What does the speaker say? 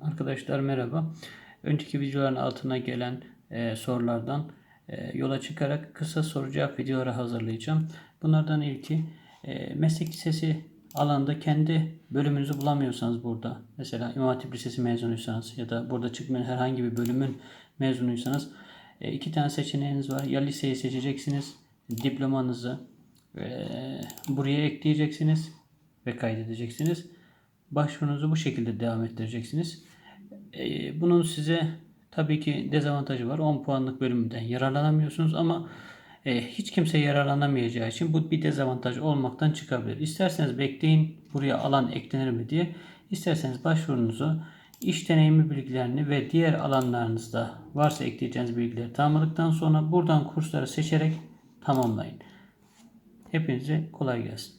Arkadaşlar merhaba. Önceki videoların altına gelen e, sorulardan e, yola çıkarak kısa soru cevap videoları hazırlayacağım. Bunlardan ilki e, meslek lisesi alanda kendi bölümünüzü bulamıyorsanız burada mesela İmam Hatip Lisesi mezunuysanız ya da burada çıkmayan herhangi bir bölümün mezunuysanız e, iki tane seçeneğiniz var. Ya liseyi seçeceksiniz, diplomanızı e, buraya ekleyeceksiniz ve kaydedeceksiniz. Başvurunuzu bu şekilde devam ettireceksiniz. Ee, bunun size tabii ki dezavantajı var. 10 puanlık bölümden yararlanamıyorsunuz ama e, hiç kimse yararlanamayacağı için bu bir dezavantaj olmaktan çıkabilir. İsterseniz bekleyin buraya alan eklenir mi diye. İsterseniz başvurunuzu iş deneyimi bilgilerini ve diğer alanlarınızda varsa ekleyeceğiniz bilgileri tamamladıktan sonra buradan kursları seçerek tamamlayın. Hepinize kolay gelsin.